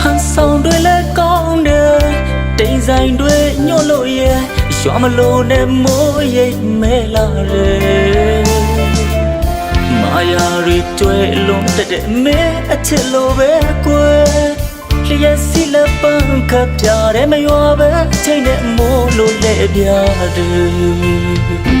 ဟန်ဆောင်တွေလည်းကောင်းတယ်တိမ်ဆိုင်တွေညှို့လို့ရဲ့ရွာမလို့နဲ့မိုးရိပ်မဲလာတယ်မာယာတွေတွေ့လုံးတက်တဲ့မဲအချစ်လိုပဲကွယ်လျက်စီလက်ပန်းကပြတဲ့မရွာပဲချိန်နဲ့မိုးလို့လဲပြတယ်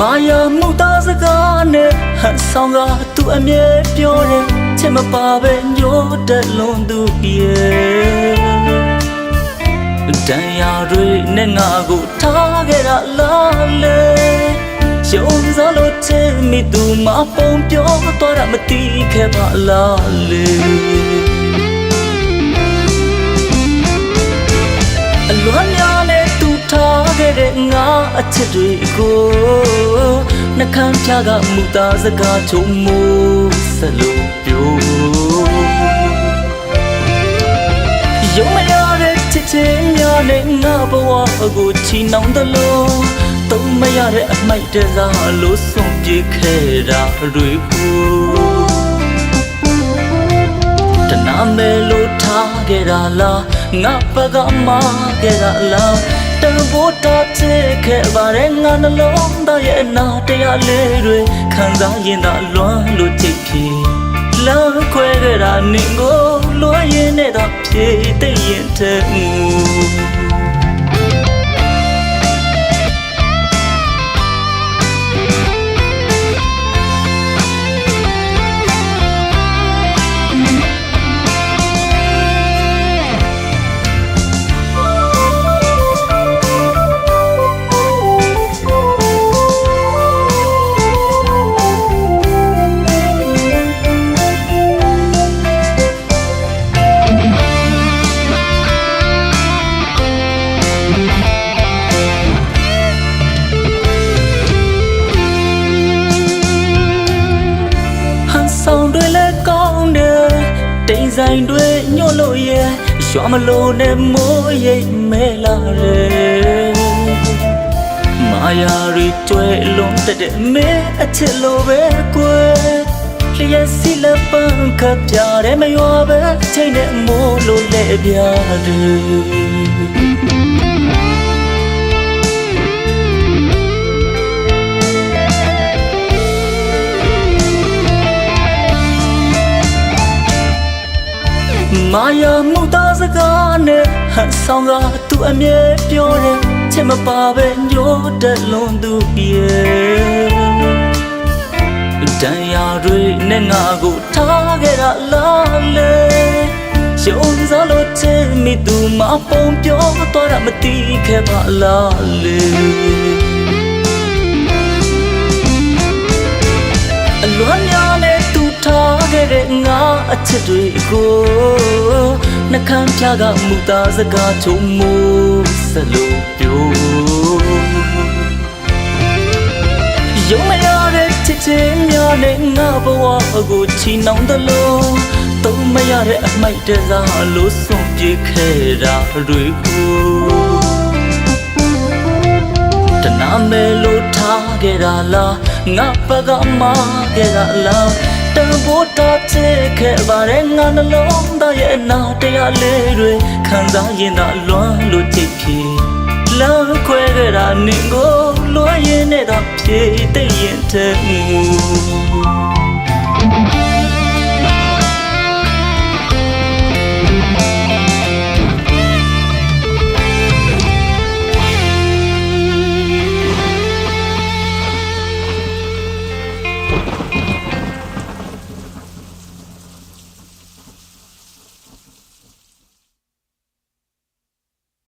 မာယာမှုသားစကားနဲ့ဟန်ဆောင်ကသူအမြဲပြောတယ်ချစ်မပါပဲညို့တက်လွန်သူရဲ့တန်ရာတွေနဲ့ငါကိုထားခဲ့တာလားလေရှုံးစောလို့ချစ်မိသူမပုံပြောတော့တာမသိခဲ့ပါလားလေ ခဲ့တဲ့ငါအချစ်တွေကိုနှကမ်းပြကမူသားစကားချုံမှုဆလို့ပြောယုံမရတဲ့ချစ်ချင်းများနဲ့ငါဘဝကိုချီနှောင်တယ်လို့သုံးမရတဲ့အမိုက်တစားလို့ဆုံးပြေခဲ့တာတွေကိုတနာမဲလို့ထားခဲ့တာလားငါပကမာခဲ့တာလား တန်ဖို့တာချစ်ခဲ့ပါရဲ့ငါနှလုံးသားရဲ့အနာတရားလေးတွေခံစားရင်သာလွမ်းလို့ချစ်ဖြစ်လမ်းခွဲခဲ့တာနင်ကိုလွှဲရင်နဲ့တော့ဖြည့်သိရင်တဲ့ ဆိုင်တွေညှို့လို့ရဲ့ရွှာမလို့နဲ့မိုးရိပ်မဲလာတယ်မာယာရီကျွဲလုံးတက်တဲ့မဲအချစ်လိုပဲကွယ်လျက်စီလက်ပန်းကပြတယ်မရွာပဲချိန်နဲ့မိုးလို့လဲပြတယ် မာယာမှုသားစကားနဲ့ဟန်ဆောင်ကသူအမြဲပြောတယ်ချစ်မပါပဲညို့တက်လွန်သူရဲ့တန်ရာတွေနဲ့ငါကိုထားခဲ့တာလားလေရှုံးစားလို့ချစ်မိသူမပုံပြောတော့တာမသိခဲ့ပါလားလေ ချစ်တွေကိုနှကမ်းပြကမူသားစကားချုံမှုဆလို့ပြောယုံမရတဲ့ချစ်ချင်းများနဲ့ငါဘဝကိုချီနှောင်တယ်လို့သုံးမရတဲ့အမိုက်တစားလို့ဆုံးပြေခဲ့တာတွေကိုတနာမဲလို့ထားခဲ့တာလားငါပကမာခဲ့တာလား တန်ဖို့တာချစ်ခဲ့ပါရဲ့ငါနှလုံးသားရဲ့အနာတရားလေးတွေခံစားရင်သာလွမ်းလို့ချစ်ဖြစ်လမ်းခွဲခဲ့တာနင်ကိုလွှဲရင်နဲ့တော့ဖြည့်သိရင်တဲ့